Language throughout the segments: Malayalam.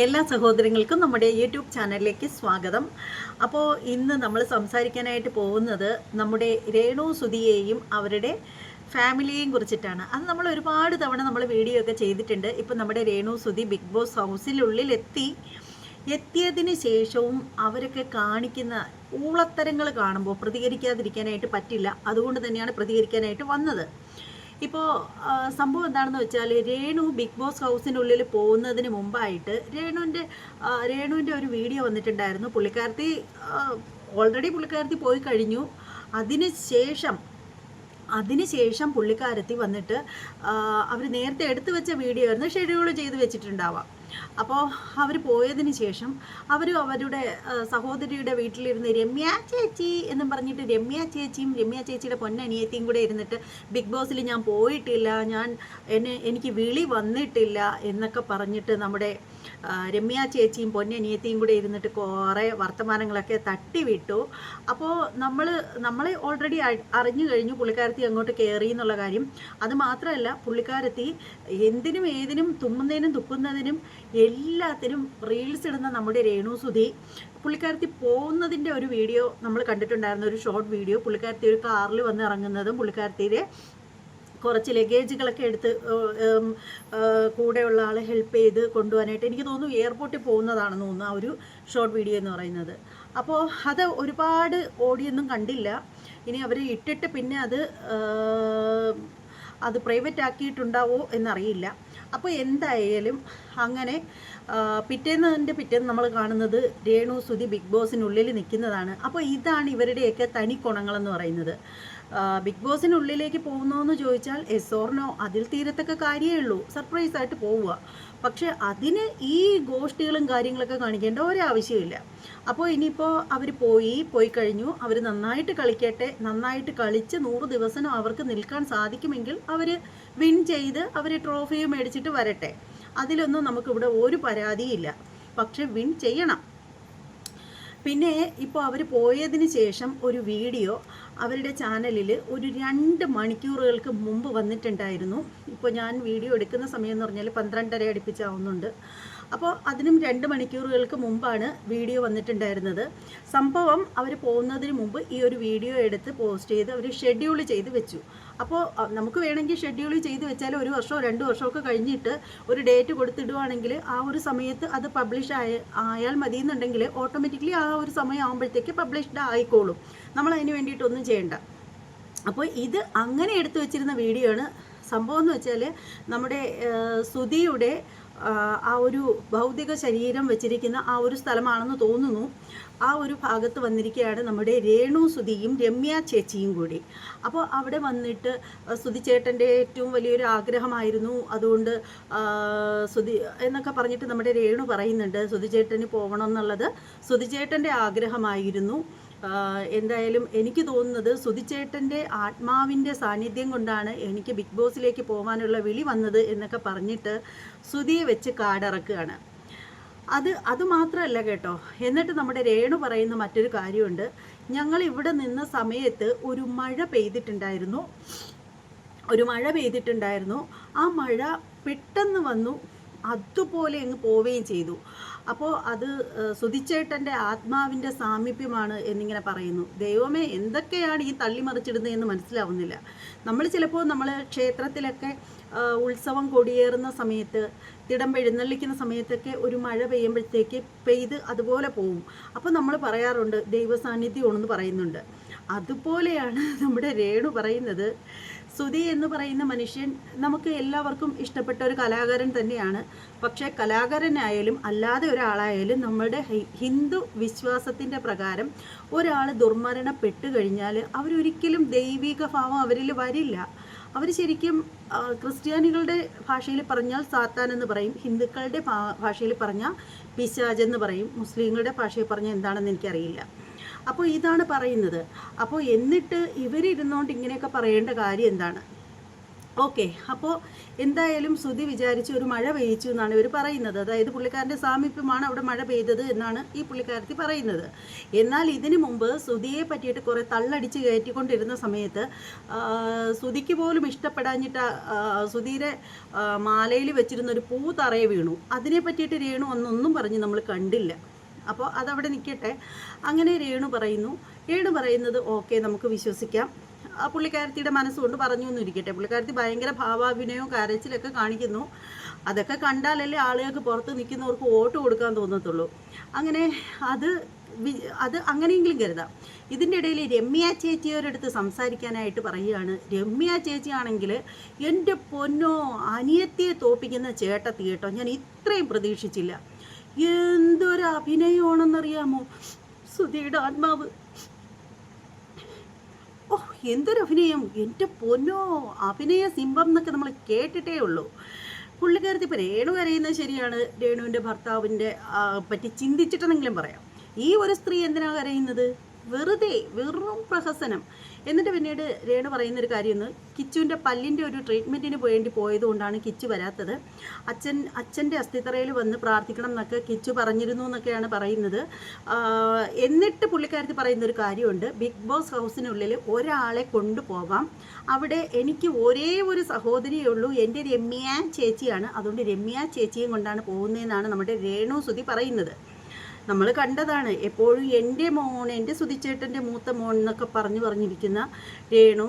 എല്ലാ സഹോദരങ്ങൾക്കും നമ്മുടെ യൂട്യൂബ് ചാനലിലേക്ക് സ്വാഗതം. അപ്പോൾ ഇന്ന് നമ്മൾ സംസാരിക്കാനായിട്ട് പോകുന്നത് നമ്മുടെ രേണു സുധിയെയും അവരുടെ ഫാമിലിയെയും കുറിച്ചിട്ടാണ്. അത് നമ്മൾ ഒരുപാട് തവണ നമ്മൾ വീഡിയോ ഒക്കെ ചെയ്തിട്ടുണ്ട്. ഇപ്പം നമ്മുടെ രേണു സുധി ബിഗ് ബോസ് ഹൗസിനുള്ളിൽ എത്തി എത്തിയതിന് ശേഷവും അവരൊക്കെ കാണിക്കുന്ന ഊളത്തരങ്ങൾ കാണുമ്പോൾ പ്രതികരിക്കാതിരിക്കാനായിട്ട് പറ്റില്ല. അതുകൊണ്ട് തന്നെയാണ് പ്രതികരിക്കാനായിട്ട് വന്നത്. ഇപ്പോൾ സംഭവം എന്താണെന്ന് വെച്ചാൽ രേണു ബിഗ് ബോസ് ഹൗസിനുള്ളിൽ പോകുന്നതിന് മുമ്പായിട്ട് രേണുവിന്റെ രേണുവിന്റെ ഒരു വീഡിയോ വന്നിട്ടുണ്ടായിരുന്നു. പുള്ളിക്കാരത്തി ഓൾറെഡി പുള്ളിക്കാരത്തി പോയി കഴിഞ്ഞു. അതിന് ശേഷം അതിനുശേഷം പുള്ളിക്കാരത്തി വന്നിട്ട് അവർ നേരത്തെ എടുത്തു വെച്ച വീഡിയോ ആയിരുന്നു. ഷെഡ്യൂൾ ചെയ്ത് വെച്ചിട്ടുണ്ടാവാം. അപ്പോൾ അവർ പോയതിന് ശേഷം അവർ അവരുടെ സഹോദരിയുടെ വീട്ടിലിരുന്ന് രമ്യ ചേച്ചി എന്നും പറഞ്ഞിട്ട് രമ്യ ചേച്ചിയും രമ്യ ചേച്ചിയുടെ പൊന്നനിയത്തിയും കൂടെ ഇരുന്നിട്ട് ബിഗ് ബോസിൽ ഞാൻ പോയിട്ടില്ല ഞാൻ എന്നെ എനിക്ക് വിളി വന്നിട്ടില്ല എന്നൊക്കെ പറഞ്ഞിട്ട് നമ്മുടെ രമ്യ ചേച്ചിയും പൊന്നനിയത്തിയും കൂടെ ഇരുന്നിട്ട് കുറേ വർത്തമാനങ്ങളൊക്കെ തട്ടിവിട്ടു. അപ്പോൾ നമ്മൾ നമ്മളെ ഓൾറെഡി അറിഞ്ഞു കഴിഞ്ഞു പുള്ളിക്കാരത്തി അങ്ങോട്ട് കയറി എന്നുള്ള കാര്യം. അതുമാത്രമല്ല പുള്ളിക്കാരത്തി എന്തിനും ഏതിനും തുമ്മുന്നതിനും തുപ്പുന്നതിനും എല്ലാത്തിനും റീൽസ് ഇടുന്ന നമ്മുടെ രേണു സുധി. പുള്ളിക്കാരത്തി പോകുന്നതിന്റെ ഒരു വീഡിയോ നമ്മൾ കണ്ടിട്ടുണ്ടായിരുന്ന ഒരു ഷോർട്ട് വീഡിയോ പുള്ളിക്കാരത്തി ഒരു കാറിൽ വന്ന് ഇറങ്ങുന്നതും പുള്ളിക്കാരത്തിയുടെ കുറച്ച് ലഗേജുകളൊക്കെ എടുത്ത് കൂടെയുള്ള ആളെ ഹെൽപ്പ് ചെയ്ത് കൊണ്ടുപോകാനായിട്ട് എനിക്ക് തോന്നുന്നു എയർപോർട്ടിൽ പോകുന്നതാണെന്ന് തോന്നുന്നു ആ ഒരു ഷോർട്ട് വീഡിയോ എന്ന് പറയുന്നത്. അപ്പോൾ അത് ഒരുപാട് ഓടിയൊന്നും കണ്ടില്ല. ഇനി അവർ ഇട്ടിട്ട് പിന്നെ അത് അത് പ്രൈവറ്റ് ആക്കിയിട്ടുണ്ടാവോ എന്നറിയില്ല. അപ്പോൾ എന്തായാലും അങ്ങനെ പിറ്റേന്നതിന്റെ പിറ്റേന്ന് നമ്മൾ കാണുന്നത് രേണു സുധി ബിഗ് ബോസിനുള്ളിൽ നിൽക്കുന്നതാണ്. അപ്പോൾ ഇതാണ് ഇവരുടെയൊക്കെ തനി ഗുണങ്ങളെന്ന് പറയുന്നത്. ബിഗ് ബോസിനുള്ളിലേക്ക് പോകുന്നോന്ന് ചോദിച്ചാൽ എസ് ഓർ നോ അതിൽ തീരത്തൊക്കെ കാര്യമേ ഉള്ളൂ. സർപ്രൈസായിട്ട് പോവുക. പക്ഷെ അതിന് ഈ ഗോഷ്ടികളും കാര്യങ്ങളൊക്കെ കാണിക്കേണ്ട ഒരാവശ്യമില്ല അപ്പോൾ ഇനിയിപ്പോൾ അവർ പോയി പോയി കഴിഞ്ഞു അവർ നന്നായിട്ട് കളിക്കട്ടെ നന്നായിട്ട് കളിച്ച് നൂറ് ദിവസം അവർക്ക് നിൽക്കാൻ സാധിക്കുമെങ്കിൽ അവർ വിൻ ചെയ്ത് അവർ ട്രോഫിയും മേടിച്ചിട്ട് വരട്ടെ. അതിലൊന്നും നമുക്കിവിടെ ഒരു പരാതിയില്ല. പക്ഷെ വിൻ ചെയ്യണം. പിന്നെ ഇപ്പോൾ അവർ പോയതിന് ശേഷം ഒരു വീഡിയോ അവരുടെ ചാനലിൽ ഒരു രണ്ട് മണിക്കൂറുകൾക്ക് മുമ്പ് വന്നിട്ടുണ്ടായിരുന്നു. ഇപ്പോൾ ഞാൻ വീഡിയോ എടുക്കുന്ന സമയം എന്ന് പറഞ്ഞാൽ പന്ത്രണ്ടര അടുപ്പിച്ചാവുന്നുണ്ട് അപ്പോൾ അതിനും രണ്ട് മണിക്കൂറുകൾക്ക് മുമ്പാണ് വീഡിയോ വന്നിട്ടുണ്ടായിരുന്നത്. സംഭവം അവർ പോകുന്നതിന് മുമ്പ് ഈ ഒരു വീഡിയോ എടുത്ത് പോസ്റ്റ് ചെയ്ത് അവർ ഷെഡ്യൂൾ ചെയ്ത് വെച്ചു. അപ്പോൾ നമുക്ക് വേണമെങ്കിൽ ഷെഡ്യൂൾ ചെയ്ത് വെച്ചാൽ ഒരു വർഷമോ രണ്ട് വർഷമൊക്കെ കഴിഞ്ഞിട്ട് ഒരു ഡേറ്റ് കൊടുത്തിടുവാണെങ്കിൽ ആ ഒരു സമയത്ത് അത് പബ്ലിഷ് ആയ ആയാൽ മതി എന്നുണ്ടെങ്കിൽ ഓട്ടോമാറ്റിക്കലി ആ ഒരു സമയം ആകുമ്പോഴത്തേക്ക് പബ്ലിഷ്ഡ് ആയിക്കോളും. നമ്മൾ അതിന് വേണ്ടിയിട്ടൊന്നും ചെയ്യണ്ട. അപ്പോൾ ഇത് അങ്ങനെ എടുത്തു വെച്ചിരുന്ന വീഡിയോ ആണ്. സംഭവം എന്ന് വെച്ചാൽ നമ്മുടെ സുധിയുടെ ആ, ഒരു ഭൗതിക ശരീരം വെച്ചിരിക്കുന്ന ആ ഒരു സ്ഥലമാണെന്ന് തോന്നുന്നു. ആ ഒരു ഭാഗത്ത് വന്നിരിക്കുകയാണ് നമ്മുടെ രേണു സുധിയും രമ്യ ചേച്ചിയും കൂടി. അപ്പോൾ അവിടെ വന്നിട്ട് സുധി ചേട്ടന്റെ ഏറ്റവും വലിയൊരു ആഗ്രഹമായിരുന്നു. അതുകൊണ്ട് സുതി എന്നൊക്കെ പറഞ്ഞിട്ട് നമ്മുടെ രേണു പറയുന്നുണ്ട് സുധി ചേട്ടന് പോകണം എന്നുള്ളത്. സുധി ചേട്ടന്റെ ആഗ്രഹമായിരുന്നു. എന്തായാലും എനിക്ക് തോന്നുന്നത് സുധിച്ചേട്ടന്റെ ആത്മാവിന്റെ സാന്നിധ്യം കൊണ്ടാണ് എനിക്ക് ബിഗ് ബോസിലേക്ക് പോകാനുള്ള വിളി വന്നത് എന്നൊക്കെ പറഞ്ഞിട്ട് സുധിയെ വെച്ച് കാടിറക്കുകയാണ്. അത് അത് മാത്രമല്ല കേട്ടോ എന്നിട്ട് നമ്മുടെ രേണു പറയുന്ന മറ്റൊരു കാര്യമുണ്ട്. ഞങ്ങൾ ഇവിടെ നിന്ന സമയത്ത് ഒരു മഴ പെയ്തിട്ടുണ്ടായിരുന്നു. ഒരു മഴ പെയ്തിട്ടുണ്ടായിരുന്നു. ആ മഴ പെട്ടെന്ന് വന്നു. അതുപോലെ അങ്ങ് പോവുകയും ചെയ്തു. അപ്പോൾ അത് സുതിച്ചേട്ടന്റെ ആത്മാവിന്റെ സാമീപ്യമാണ് എന്നിങ്ങനെ പറയുന്നു. ദൈവമേ എന്തൊക്കെയാണ് ഈ തള്ളി തള്ളിമറിച്ചിടുന്നതെന്ന് മനസ്സിലാവുന്നില്ല. നമ്മൾ ചിലപ്പോൾ നമ്മൾ ക്ഷേത്രത്തിലൊക്കെ ഉത്സവം കൊടിയേറുന്ന സമയത്ത് തിടം എഴുന്നള്ളിക്കുന്ന സമയത്തൊക്കെ ഒരു മഴ പെയ്യുമ്പോഴത്തേക്ക് പെയ്ത് അതുപോലെ പോവും. അപ്പോൾ നമ്മൾ പറയാറുണ്ട് ദൈവ സാന്നിധ്യമാണെന്ന് പറയുന്നുണ്ട്. അതുപോലെയാണ് നമ്മുടെ രേണു പറയുന്നത് സുധി എന്ന് പറയുന്ന മനുഷ്യൻ നമുക്ക് എല്ലാവർക്കും ഇഷ്ടപ്പെട്ട ഒരു കലാകാരൻ തന്നെയാണ്. പക്ഷേ കലാകാരനായാലും അല്ലാതെ ഒരാളായാലും നമ്മളുടെ ഹിന്ദു വിശ്വാസത്തിന്റെ പ്രകാരം ഒരാൾ ദുർമരണപ്പെട്ടു കഴിഞ്ഞാൽ അവരൊരിക്കലും ദൈവിക ഭാവം അവരിൽ വരില്ല. അവർ ശരിക്കും ക്രിസ്ത്യാനികളുടെ ഭാഷയിൽ പറഞ്ഞാൽ സാത്താൻ എന്ന് പറയും. ഹിന്ദുക്കളുടെ ഭാഷയിൽ പറഞ്ഞാൽ പിശാജ് എന്ന് പറയും. മുസ്ലിങ്ങളുടെ ഭാഷയിൽ പറഞ്ഞാൽ എന്താണെന്ന് എനിക്കറിയില്ല. അപ്പോൾ ഇതാണ് പറയുന്നത്. അപ്പോൾ എന്നിട്ട് ഇവരിരുന്നുകൊണ്ട് ഇങ്ങനെയൊക്കെ പറയേണ്ട കാര്യം എന്താണ്? ഓക്കെ അപ്പോൾ എന്തായാലും ശ്രുതി വിചാരിച്ച് ഒരു മഴ പെയ്ച്ചു എന്നാണ് ഇവർ പറയുന്നത്. അതായത് പുള്ളിക്കാരന്റെ സാമീപ്യമാണ് അവിടെ മഴ പെയ്തത് എന്നാണ് ഈ പുള്ളിക്കാരത്തി പറയുന്നത്. എന്നാൽ ഇതിനു മുമ്പ് ശ്രുതിയെ പറ്റിയിട്ട് കുറേ തള്ളടിച്ച് കയറ്റിക്കൊണ്ടിരുന്ന സമയത്ത് ശ്രുതിക്ക് പോലും ഇഷ്ടപ്പെടാഞ്ഞിട്ട് ശ്രുതിയുടെ മാലയിൽ വെച്ചിരുന്നൊരു പൂ തറയെ വീണു. അതിനെ പറ്റിയിട്ട് രേണു അന്നൊന്നും പറഞ്ഞ് നമ്മൾ കണ്ടില്ല. അപ്പോൾ അതവിടെ നിൽക്കട്ടെ. അങ്ങനെ രേണു പറയുന്നു രേണു പറയുന്നത് ഓക്കെ നമുക്ക് വിശ്വസിക്കാം. ആ പുള്ളിക്കാരത്തിയുടെ മനസ്സുകൊണ്ട് പറഞ്ഞു എന്ന് ഇരിക്കട്ടെ പുള്ളിക്കാരത്തി ഭയങ്കര ഭാവാഭിനയവും കരച്ചിലൊക്കെ കാണിക്കുന്നു. അതൊക്കെ കണ്ടാലല്ലേ ആളുകൾക്ക് പുറത്ത് നിൽക്കുന്നവർക്ക് വോട്ട് കൊടുക്കാൻ തോന്നത്തുള്ളൂ. അങ്ങനെ അത് അത് അങ്ങനെയെങ്കിലും കരുതാം. ഇതിന്റെ ഇടയിൽ രമ്യ ചേച്ചിയോരടുത്ത് സംസാരിക്കാനായിട്ട് പറയുകയാണ്. രമ്യ ചേച്ചിയാണെങ്കിൽ എന്റെ പൊന്നോ അനിയത്തിയെ തോപ്പിക്കുന്ന ചേട്ടത്തി കേട്ടോ. ഞാൻ ഇത്രയും പ്രതീക്ഷിച്ചില്ല. എന്തൊരു അഭിനയമാണെന്നറിയാമോ? സുധിയുടെ ആത്മാവ്. ഓ എന്തൊരു അഭിനയം എന്റെ പൊന്നോ അഭിനയ സിംഹം എന്നൊക്കെ നമ്മൾ കേട്ടിട്ടേ ഉള്ളൂ. പുള്ളിക്കാരത്തി ഇപ്പോൾ രേണു കരയുന്നത് ശരിയാണ്. രേണുവിന്റെ ഭർത്താവിന്റെ പറ്റി ചിന്തിച്ചിട്ടെന്നെങ്കിലും പറയാം. ഈ ഒരു സ്ത്രീ എന്തിനാണ് കരയുന്നത്? വെറുതെ വെറും പ്രഹസനം. എന്നിട്ട് പിന്നീട് രേണു പറയുന്നൊരു കാര്യമെന്ന് കിച്ചുവിന്റെ പല്ലിന്റെ ഒരു ട്രീറ്റ്മെന്റിന് വേണ്ടി പോയതുകൊണ്ടാണ് കിച്ചു വരാത്തത്. അച്ഛൻ അച്ഛന്റെ അസ്ഥിത്തറയിൽ വന്ന് പ്രാർത്ഥിക്കണം എന്നൊക്കെ കിച്ചു പറഞ്ഞിരുന്നു എന്നൊക്കെയാണ് പറയുന്നത്. എന്നിട്ട് പുള്ളിക്കാരത്തിൽ പറയുന്നൊരു കാര്യമുണ്ട്. ബിഗ് ബോസ് ഹൗസിനുള്ളിൽ ഒരാളെ കൊണ്ടുപോകാം അവിടെ എനിക്ക് ഒരേ ഒരു സഹോദരിയേ ഉള്ളൂ. എന്റെ രമ്യ ചേച്ചിയാണ്. അതുകൊണ്ട് രമ്യ ചേച്ചിയും കൊണ്ടാണ് പോകുന്നതെന്നാണ് നമ്മുടെ രേണു സുധി പറയുന്നത്. നമ്മൾ കണ്ടതാണ്. എപ്പോഴും എന്റെ മോൻ എന്റെ സുതിച്ചേട്ടന്റെ മൂത്ത മോൻ എന്നൊക്കെ പറഞ്ഞു പറഞ്ഞിരിക്കുന്ന രേണു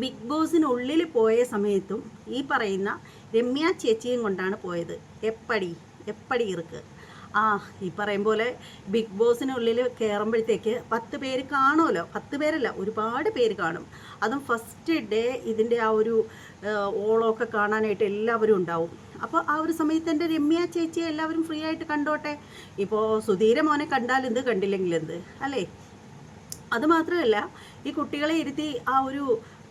ബിഗ് ബോസിനുള്ളിൽ പോയ സമയത്തും ഈ പറയുന്ന രമ്യ ചേച്ചിയും കൊണ്ടാണ് പോയത്. എപ്പടി? എപ്പടി ഇറുക്ക് ആ ഈ പറയും പോലെ ബിഗ് ബോസിനുള്ളിൽ കയറുമ്പോഴത്തേക്ക് പത്ത് പേര് കാണുമല്ലോ. പത്ത് പേരല്ല ഒരുപാട് പേര് കാണും. അതും ഫസ്റ്റ് ഡേ ഇതിന്റെ ആ ഒരു ഓളമൊക്കെ കാണാനായിട്ട് എല്ലാവരും ഉണ്ടാവും. അപ്പോൾ ആ ഒരു സമയത്ത് എന്റെ രമ്യ ചേച്ചിയെ എല്ലാവരും ഫ്രീ ആയിട്ട് കണ്ടോട്ടെ? ഇപ്പോൾ സുധീര മോനെ കണ്ടാൽ എന്ത് കണ്ടില്ലെങ്കിൽ എന്ത്? അല്ലേ? അതുമാത്രമല്ല ഈ കുട്ടികളെ ഇരുത്തി ആ ഒരു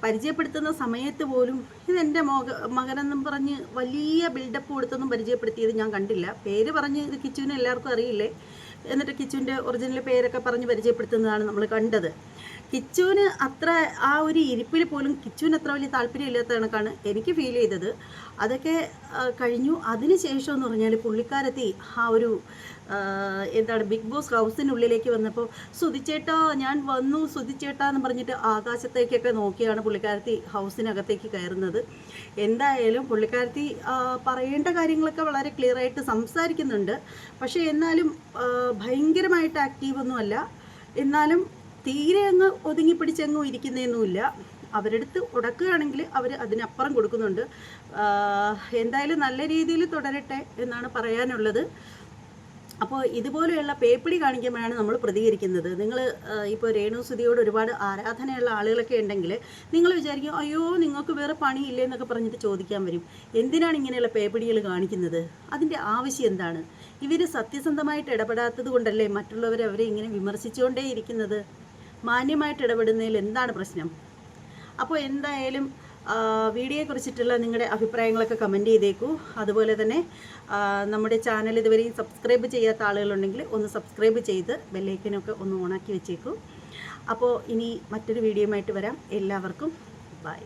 പരിചയപ്പെടുത്തുന്ന സമയത്ത് പോലും ഇതെന്റെ മോക മകനെന്നും പറഞ്ഞ് വലിയ ബിൽഡപ്പ് കൊടുത്തൊന്നും പരിചയപ്പെടുത്തിയത് ഞാൻ കണ്ടില്ല. പേര് പറഞ്ഞ് ഇത് കിച്ചുവിന് എല്ലാവർക്കും അറിയില്ലേ? എന്നിട്ട് കിച്ചുവിന്റെ ഒറിജിനൽ പേരൊക്കെ പറഞ്ഞ് പരിചയപ്പെടുത്തുന്നതാണ് നമ്മൾ കണ്ടത്. കിച്ചുവിന് അത്ര ആ ഒരു ഇരിപ്പിൽ പോലും കിച്ചുവിന് അത്ര വലിയ താല്പര്യമില്ലാത്ത കണക്കാണ് എനിക്ക് ഫീൽ ചെയ്തത്. അതൊക്കെ കഴിഞ്ഞു. അതിന് ശേഷം എന്ന് പറഞ്ഞാൽ പുള്ളിക്കാരത്തി ആ ഒരു എന്താണ് ബിഗ് ബോസ് ഹൗസിനുള്ളിലേക്ക് വന്നപ്പോൾ സുതിച്ചേട്ടാ ഞാൻ വന്നു സുതിച്ചേട്ടാ എന്ന് പറഞ്ഞിട്ട് ആകാശത്തേക്കൊക്കെ നോക്കിയാണ് പുള്ളിക്കാരത്തി ഹൗസിനകത്തേക്ക് കയറുന്നത്. എന്തായാലും പുള്ളിക്കാരത്തി പറയേണ്ട കാര്യങ്ങളൊക്കെ വളരെ ക്ലിയർ ആയിട്ട് സംസാരിക്കുന്നുണ്ട്. പക്ഷേ എന്നാലും ഭയങ്കരമായിട്ട് ആക്റ്റീവൊന്നുമല്ല എന്നാലും തീരെ അങ്ങ് ഒതുങ്ങി പിടിച്ചെങ്ങും ഇരിക്കുന്നതൊന്നുമില്ല അവരെടുത്ത് ഉടക്കുകയാണെങ്കിൽ അവർ അതിനപ്പുറം കൊടുക്കുന്നുണ്ട്. എന്തായാലും നല്ല രീതിയിൽ തുടരട്ടെ എന്നാണ് പറയാനുള്ളത്. അപ്പോൾ ഇതുപോലെയുള്ള പേപ്പിടി കാണിക്കുമ്പോഴാണ് നമ്മൾ പ്രതികരിക്കുന്നത്. നിങ്ങൾ ഇപ്പോൾ രേണു സുധിയോട് ഒരുപാട് ആരാധനയുള്ള ആളുകളൊക്കെ ഉണ്ടെങ്കിൽ നിങ്ങൾ വിചാരിക്കും അയ്യോ നിങ്ങൾക്ക് വേറെ പണിയില്ലേ എന്നൊക്കെ പറഞ്ഞിട്ട് ചോദിക്കാൻ വരും. എന്തിനാണ് ഇങ്ങനെയുള്ള പേപ്പിടികൾ കാണിക്കുന്നത്? അതിന്റെ ആവശ്യം എന്താണ്? ഇവർ സത്യസന്ധമായിട്ട് ഇടപെടാത്തത് കൊണ്ടല്ലേ മറ്റുള്ളവർ അവരെ ഇങ്ങനെ വിമർശിച്ചുകൊണ്ടേ ഇരിക്കുന്നത് മാന്യമായിട്ട് ഇടപെടുന്നതിൽ എന്താണ് പ്രശ്നം? അപ്പോൾ എന്തായാലും വീഡിയോയെക്കുറിച്ചിട്ടുള്ള നിങ്ങളുടെ അഭിപ്രായങ്ങളൊക്കെ കമന്റ് ചെയ്തേക്കൂ. അതുപോലെ തന്നെ നമ്മുടെ ചാനൽ ഇതുവരെയും സബ്സ്ക്രൈബ് ചെയ്യാത്ത ആളുകളുണ്ടെങ്കിൽ ഒന്ന് സബ്സ്ക്രൈബ് ചെയ്ത് ബെല്ലൈക്കനൊക്കെ ഒന്ന് ഓണാക്കി വെച്ചേക്കൂ. അപ്പോൾ ഇനി മറ്റൊരു വീഡിയോയുമായിട്ട് വരാം. എല്ലാവർക്കും ബൈ.